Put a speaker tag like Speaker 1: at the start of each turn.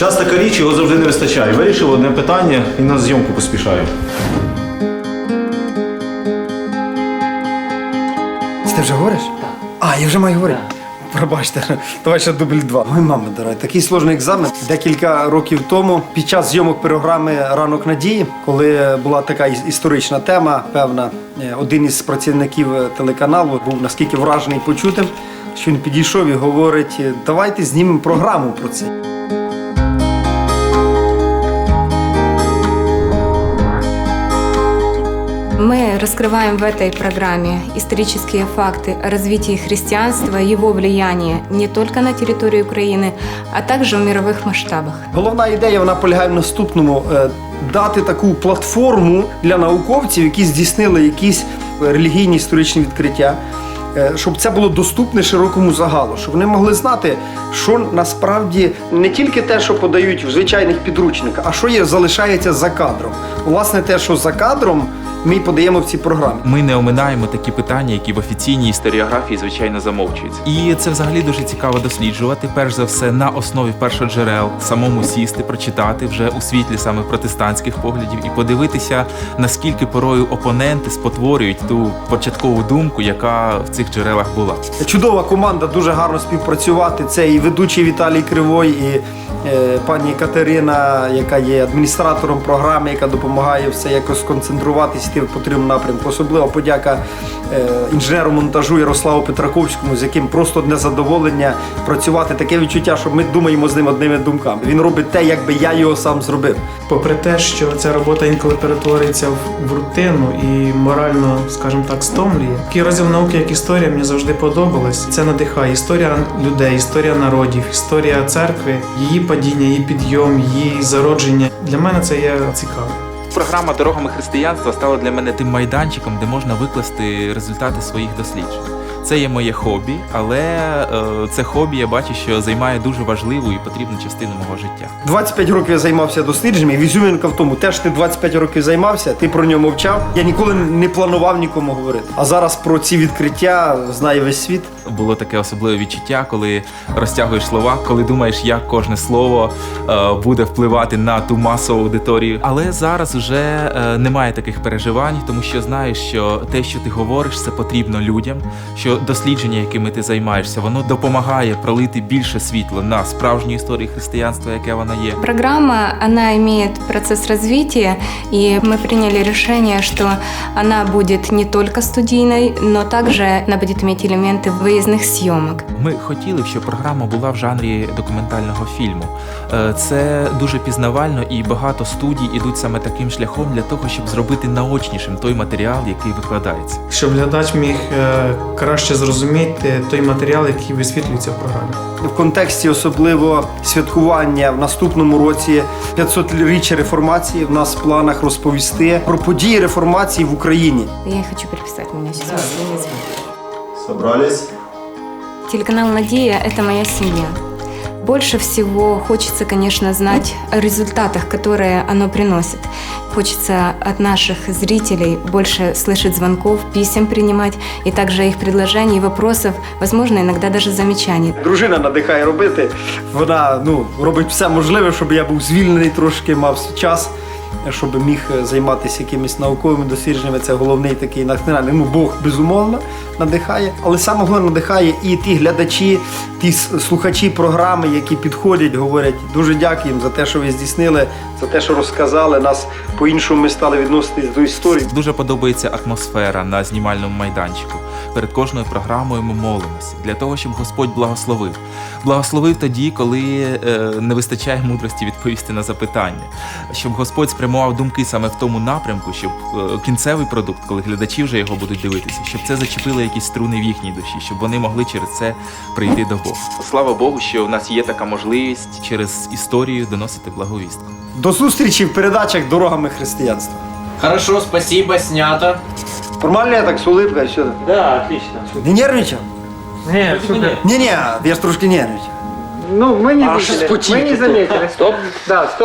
Speaker 1: Час така річ, його завжди не вистачає. Вирішив одне питання і на зйомку поспішаю.
Speaker 2: Ти вже говориш? Так. А, я вже маю говорити. Пробачте, давай ще дубль два. Ой, мама дорога, такий сложний екзамен. Декілька років тому, під час зйомок програми Ранок надії, коли була така історична тема, певна, е, один із працівників е, телеканалу був наскільки вражений почутим, що він підійшов і говорить: «Е, давайте знімемо програму про це.
Speaker 3: Мы раскрываем в этой программе исторические факты о развитии христианства, его влияние не только на территории Украины, а также в мировых масштабах.
Speaker 2: Головна ідея вона полягає в наступному: е, дати таку платформу для науковців, які здійснили якісь релігійні історичні відкриття. е, Щоб це було доступне широкому загалу, щоб вони могли знати, що насправді не тільки те, що подають в звичайних підручниках, а що є залишається за кадром. Власне, те, що за кадром, ми подаємо в цій програмі.
Speaker 4: Ми не оминаємо такі питання, які в офіційній історіографії звичайно замовчуються. І це взагалі дуже цікаво досліджувати. Перш за все, на основі першоджерел, самому сісти, прочитати вже у світлі саме протестантських поглядів і подивитися, наскільки порою опоненти спотворюють ту початкову думку, яка в цих джерелах була.
Speaker 2: Чудова команда, дуже гарно співпрацювати. Це і ведучий Віталій Кривой, і пані Катерина, яка є адміністратором програми, яка допомагає все якось сконцентруватися йти в потрібному напрямку. Особливо подяка е, інженеру монтажу Ярославу Петраковському, з яким просто одне задоволення працювати. Таке відчуття, що ми думаємо з ним одними думками. Він робить те, якби я його сам зробив.
Speaker 5: Попри те, що ця робота інколи перетворюється в- рутину і морально, скажімо так, стомлює. Такий розділ науки, як історія, мені завжди подобалось. Це надихає історія людей, історія народів, історія церкви, її падіння, її підйом, її зародження. Для мене це є цікаво.
Speaker 4: Програма Дорогами християнства стала для мене тим майданчиком, де можна викласти результати своїх досліджень. Це є моє хобі, але е, це хобі я бачу, що займає дуже важливу і потрібну частину мого життя.
Speaker 2: 25 років я займався дослідженнями. Візюмінка в тому, теж ти 25 років займався, ти про нього мовчав. Я ніколи не планував нікому говорити. А зараз про ці відкриття знає весь світ.
Speaker 4: Було таке особливе відчуття, коли розтягуєш слова, коли думаєш, як кожне слово е, буде впливати на ту масову аудиторію. Але зараз вже е, немає таких переживань, тому що знаєш, що те, що ти говориш, це потрібно людям. Що дослідження, якими ти займаєшся, воно допомагає пролити більше світла на справжню історію християнства, яке вона є.
Speaker 3: Программа, она имеет процесс развития, и мы приняли решение, что она будет не только студийной, но также она будет иметь элементы выездных съемок.
Speaker 4: Ми хотіли, щоб програма була в жанрі документального фільму. Е, Це дуже пізнавально, і багато студій ідуть саме таким шляхом для того, щоб зробити наочнішим той матеріал, який викладається.
Speaker 5: Щоб глядач міг е, краще зрозуміти той матеріал, який висвітлюється в програмі.
Speaker 2: В контексті особливо святкування в наступному році 500-річчя реформації. В нас в планах розповісти про події реформації в Україні.
Speaker 3: Я хочу приписати мене знаю.
Speaker 1: Собрались.
Speaker 3: Телеканал Надія це моя семья. Больше всего хочется, конечно, знать о результатах, которые оно приносит. Хочется от наших зрителей больше слышать звонков, писем принимать, и также их предложений, вопросов, возможно, иногда даже замечаний.
Speaker 2: Дружина надихає робити. Вона ну робить все можливе, щоб я був звільнений трошки, мав час. Щоб міг е, займатися якимись науковими дослідженнями, це головний такий натхнення. Ну, Бог безумовно надихає, але саме головне надихає і ті глядачі, ті слухачі програми, які підходять, говорять дуже дякуємо за те, що ви здійснили, за те, що розказали. Нас по-іншому ми стали відноситись до історії.
Speaker 4: Дуже подобається атмосфера на знімальному майданчику. Перед кожною програмою ми молимося для того, щоб Господь благословив. Благословив тоді, коли е, не вистачає мудрості відповісти на запитання, щоб Господь спрямував думки саме в тому напрямку, щоб е, кінцевий продукт, коли глядачі вже його будуть дивитися, щоб це зачепило якісь струни в їхній душі, щоб вони могли через це прийти до Бога. Слава Богу, що в нас є така можливість через історію доносити благовістку.
Speaker 2: До зустрічі в передачах Дорогами християнства.
Speaker 6: Хорошо, спасибо, снято.
Speaker 2: Нормально я так з улыбкою, що ти?
Speaker 6: Да, отлично.
Speaker 2: Не нервничав?
Speaker 6: Не, супер.
Speaker 2: Ні-ні, я ж трошки нервничав.
Speaker 7: Ну, мы не
Speaker 6: А
Speaker 7: видели.
Speaker 6: что с
Speaker 7: Мы не заметили. Стоп. Да, стоп.